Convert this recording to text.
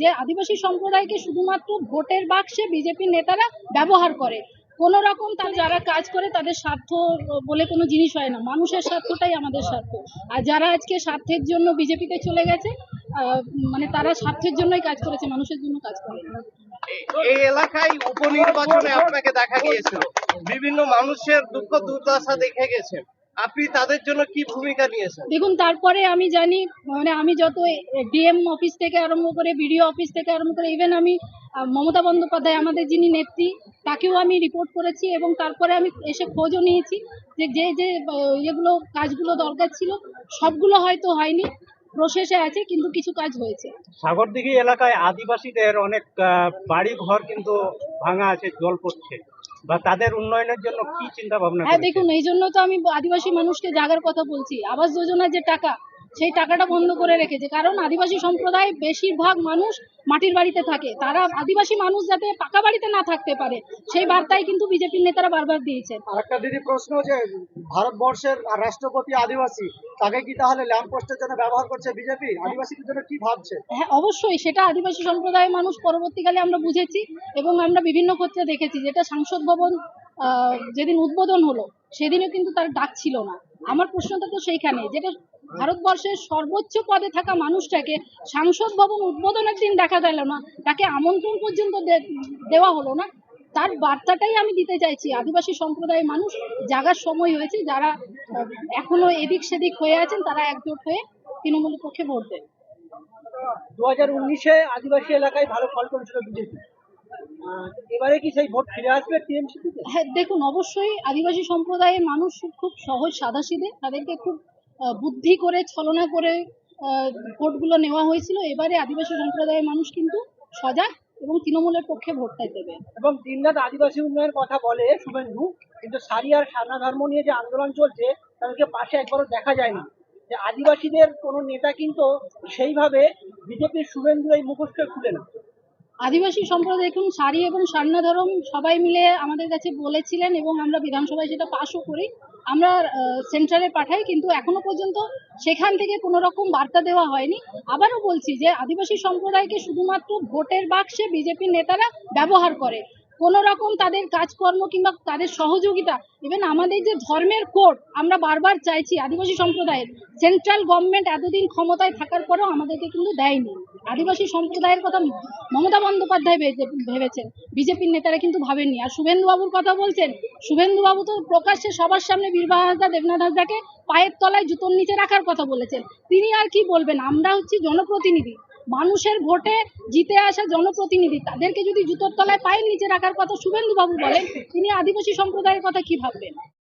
যে আদিবাসী সম্প্রদায়কে শুধুমাত্র ভোটের বাক্সে বিজেপির নেতারা ব্যবহার করে। কোন রকম তার যারা কাজ করে তাদের স্বার্থ বলে কোনো জিনিস হয় না। মানুষের স্বার্থটাই আমাদের স্বার্থ। আর যারা আজকে স্বার্থের জন্য বিজেপিতে চলে গেছে মানে তারা স্বার্থের জন্যই কাজ করেছে, মানুষের জন্য কাজ করে এই এলাকায় উপনির্বাচনে আপনাকে দেখা গিয়েছিল। বিভিন্ন মানুষের দুঃখ দুর্দশা দেখে গেছেন। আপনি তাদের জন্য কি ভূমিকা নিয়েছেন? দেখুন তারপরে আমি জানি মানে আমি যত ডিএম অফিস থেকে আরম্ভ করে বিডিও অফিস থেকে আরম্ভ করে ইভেন আমি মমতা বন্দ্যোপাধ্যায় আমাদের যিনি নেত্রী তাকেও আমি রিপোর্ট করেছি এবং তারপরে আমি এসে খোঁজও নিয়েছি যে যে যে ইয়েগুলো কাজগুলো দরকার ছিল সবগুলো হয়তো হয়নি প্রসেসে আছে কিন্তু কিছু কাজ হয়েছে। সাগরদিঘি এলাকায় আদিবাসীদের অনেক আহ, বাড়ি ঘর কিন্তু ভাঙা আছে জল পড়ছে। বা তাদের উন্নয়নের জন্য কি চিন্তা ভাবনা হ্যাঁ দেখুন এই জন্য তো আমি আদিবাসী মানুষকে জাগার কথা বলছি। আবাস যোজনার যে টাকা সেই টাকাটা বন্ধ করে রেখেছে। কারণ আদিবাসী সম্প্রদায় বেশিরভাগ মানুষ মাটির বাড়িতে থাকে। তারা আদিবাসী মানুষ যাতে পাকা বাড়িতে না থাকতে পারে সেই বার্তাই কিন্তু বিজেপির নেতারা বারবার দিয়েছেন। আরেকটা দিদি প্রশ্ন যে ভারতবর্ষের রাষ্ট্রপতি আদিবাসী তাকে কি তাহলে ল্যাম্প পোস্টের জন্য ব্যবহার করছে বিজেপি? আদিবাসীদের জন্য কি ভাবছে হ্যাঁ অবশ্যই সেটা আদিবাসী সম্প্রদায়ের মানুষ পরবর্তীকালে আমরা বুঝেছি এবং আমরা বিভিন্ন ক্ষেত্রে দেখেছি যেটা সাংসদ ভবন যেদিন উদ্বোধন হলো, সেদিনও কিন্তু তার ডাক ছিল না। আমার প্রশ্নটা তো সেইখানে, যেটা ভারতবর্ষের সর্বোচ্চ পদে থাকা মানুষটাকে সাংসদ ভবন উদ্বোধনের দিন দেখা গেল না, তাকে আমন্ত্রণ পর্যন্ত দেওয়া হলো না। তার বার্তাটাই আমি দিতে চাইছি, আদিবাসী সম্প্রদায়ের মানুষ জাগার সময় হয়েছে, যারা এখনও এদিক সেদিক হয়ে আছেন, তারা একজোট হয়ে তৃণমূলের পক্ষে ভোট দেন। দু হাজার উনিশে আদিবাসী এলাকায় ভালো ফল করেছিল বিজেপি। এবারে কি সেই ভোট ফিরে আসবে টিএমসি হ্যাঁ দেখুন অবশ্যই আদিবাসী সম্প্রদায়ের মানুষ খুব সহজ সাদাসিধে তাদেরকে খুব বুদ্ধি করে ছলনা করে ভোটগুলো নেওয়া হয়েছিল। এবারে আদিবাসী সম্প্রদায়ের মানুষ কিন্তু সজাগ এবং তৃণমূলের পক্ষে ভোটটাই দেবে। এবং দিনরাত আদিবাসী উন্নয়নের কথা বলে শুভেন্দু কিন্তু সারি আর সারনা ধর্ম নিয়ে যে আন্দোলন চলছে তাদেরকে পাশে একবারও দেখা যায় না যে আদিবাসীদের কোনো নেতা কিন্তু সেইভাবে বিজেপির শুভেন্দু এই মুখোশকে খুলে না। আদিবাসী সম্প্রদায়, দেখুন শাড়ি এবং স্বর্ণধরম সবাই মিলে আমাদের কাছে বলেছিলেন এবং আমরা বিধানসভায় সেটা পাশও করি। আমরা সেন্টারে পাঠাই, কিন্তু এখনও পর্যন্ত সেখান থেকে কোনো রকম বার্তা দেওয়া হয়নি। আবারও বলছি যে, আদিবাসী সম্প্রদায়কে শুধুমাত্র ভোটের বাক্সে বিজেপি নেতারা ব্যবহার করে। কোনো রকম তাদের কাজকর্ম কিংবা তাদের সহযোগিতা ইভেন আমাদের যে ধর্মের কোড, আমরা বারবার চাইছি আদিবাসী সম্প্রদায়ের। সেন্ট্রাল গভর্নমেন্ট এতদিন ক্ষমতায় থাকার পরেও আমাদেরকে কিন্তু দেয়নি। আদিবাসী সম্প্রদায়ের কথা মমতা বন্দ্যোপাধ্যায় ভেবেছেন। বিজেপির নেতারা কিন্তু ভাবেননি। আর শুভেন্দুবাবুর কথা বলছেন, শুভেন্দুবাবু তো প্রকাশ্যে সবার সামনে বীরবাহ দেবনাথ হাসদাকে পায়ের তলায় জুতোর নিচে রাখার কথা বলেছেন। তিনি আর কি বলবেন? আমরা হচ্ছি জনপ্রতিনিধি। মানুষের ভোটে জিতে আসা জনপ্রতিনিধি, তাদেরকে যদি জুতোর তলায় পায়ের নিচে রাখার কথা শুভেন্দু বাবু বলেন, তিনি আদিবাসী সম্প্রদায়ের কথা কি ভাববেন?